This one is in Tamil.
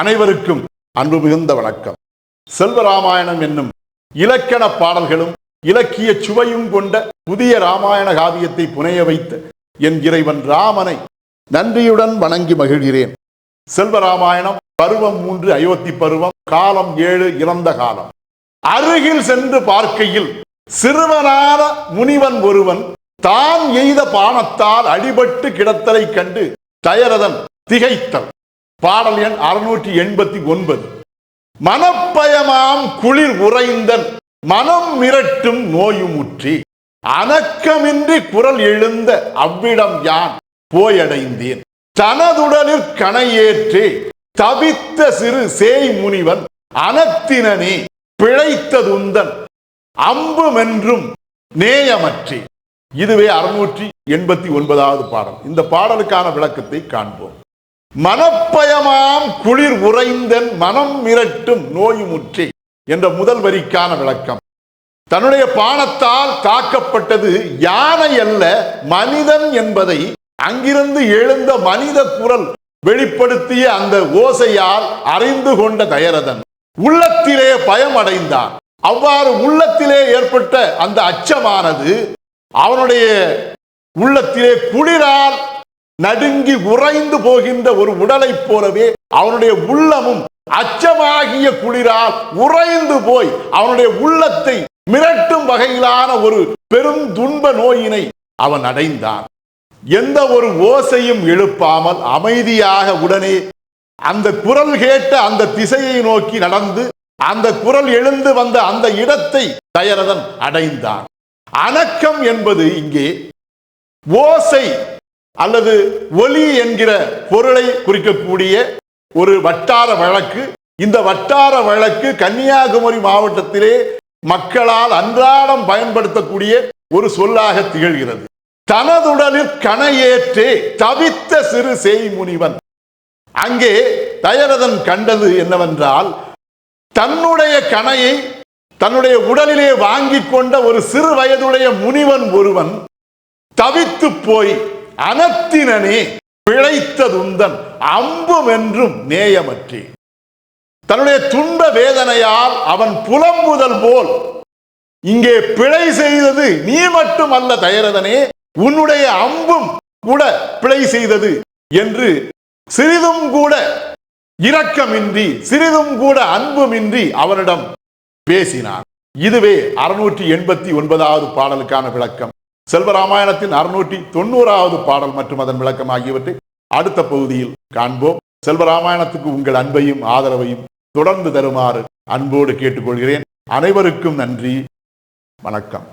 அனைவருக்கும் அன்பு மிகுந்த வணக்கம். செல்வராமாயணம் என்னும் இலக்கண பாடல்களும் இலக்கிய சுவையும் கொண்ட புதிய ராமாயண காவியத்தை புனைய வைத்த என் இறைவன் ராமனை நன்றியுடன் வணங்கி மகிழ்கிறேன். செல்வராமாயணம் பருவம் மூன்று அயோத்தி பருவம் காலம் ஏழு இறந்த காலம். அருகில் சென்று பார்க்கையில் சிறுவனான முனிவன் ஒருவன் தான் எய்த பானத்தால் அடிபட்டு கிடத்தலை கண்டு தயரதன் திகைத்தல். பாடல் எண் அறுநூற்றி எண்பத்தி ஒன்பது. மனப்பயமாம் குளிர் உறைந்தன் மனம் மிரட்டும் நோயுமுற்றி அணக்கமின்றி குரல் எழுந்த அவ்விடம் யான் போயடைந்தேன். தனதுடலில் கணையேற்றி தவித்த சிறு சேய் முனிவன் அனத்தினனே பிழைத்ததுந்தன் அம்புமென்றும் நேயமற்றி. இதுவே அறுநூற்றி எண்பத்தி ஒன்பதாவது பாடல். இந்த பாடலுக்கான விளக்கத்தை காண்போம். மனப்பயமாம் குளிர் உறைந்தன் மனம் மிரட்டும் நோயுமுற்றே என்ற முதல் வரிக்கான விளக்கம். தன்னுடைய பானத்தால் தாக்கப்பட்டது யானை அல்ல மனிதன் என்பதை அங்கிருந்து எழுந்த மனித குரல் வெளிப்படுத்திய அந்த ஓசையால் அறிந்து கொண்ட தயரதன். உள்ளத்திலே பயம் அடைந்தான் அவ்வாறு உள்ளத்திலே ஏற்பட்ட அந்த அச்சமானது அவனுடைய உள்ளத்திலே குளிரால் நடுங்கி உறைந்து போகின்ற ஒரு உடலைப் போலவே அவனுடைய உள்ளமும் அச்சமாகிய குளிரால் உறைந்து போய் அவனுடைய உள்ளத்தை மிரட்டும் வகையிலான ஒரு பெரும் துன்ப நோயினை அவன் அடைந்தான். எந்த ஒரு ஓசையும் எழுப்பாமல் அமைதியாக உடனே அந்த குரல் கேட்ட அந்த திசையை நோக்கி நடந்து அந்த குரல் எழுந்து வந்த அந்த இடத்தை தயரதன் அடைந்தான். அணக்கம் என்பது இங்கே ஓசை அல்லது ஒலி என்கிற பொருளை குறிக்கக்கூடிய ஒரு வட்டார வழக்கு. இந்த வட்டார வழக்கு கன்னியாகுமரி மாவட்டத்திலே மக்களால் அன்றாடம் பயன்படுத்தக்கூடிய ஒரு சொல்லாக திகழ்கிறது. தனதுடலில் கணையேற்றே தவித்த சிறு செய் முனிவன். அங்கே தயரதன் கண்டது என்னவென்றால் தன்னுடைய கணையை தன்னுடைய உடலிலே வாங்கிக் கொண்ட ஒரு சிறு வயதுடைய முனிவன் ஒருவன் தவித்து போய் அனத்தினனே பிழைத்ததுந்தன் அம்பும் என்றும் நேயமற்றி. தன்னுடைய துன்ப வேதனையால் அவன் புலம்புதல் போல் இங்கே பிழை செய்தது நீ மட்டும் அல்ல தயரதனே உன்னுடைய அம்பும் கூட பிழை செய்தது என்று சிறிதும் கூட இரக்கமின்றி சிறிதும் கூட அன்புமின்றி அவனிடம் பேசினான். இதுவே அறுநூற்றி எண்பத்தி ஒன்பதாவது பாடலுக்கான விளக்கம். செல்வராமாயணத்தின் அறுநூற்றி தொண்ணூறாவது பாடல் மற்றும் அதன் விளக்கம் ஆகியவற்றை அடுத்த பகுதியில் காண்போம். செல்வராமாயணத்துக்கு உங்கள் அன்பையும் ஆதரவையும் தொடர்ந்து தருமாறு அன்போடு கேட்டுக்கொள்கிறேன். அனைவருக்கும் நன்றி. வணக்கம்.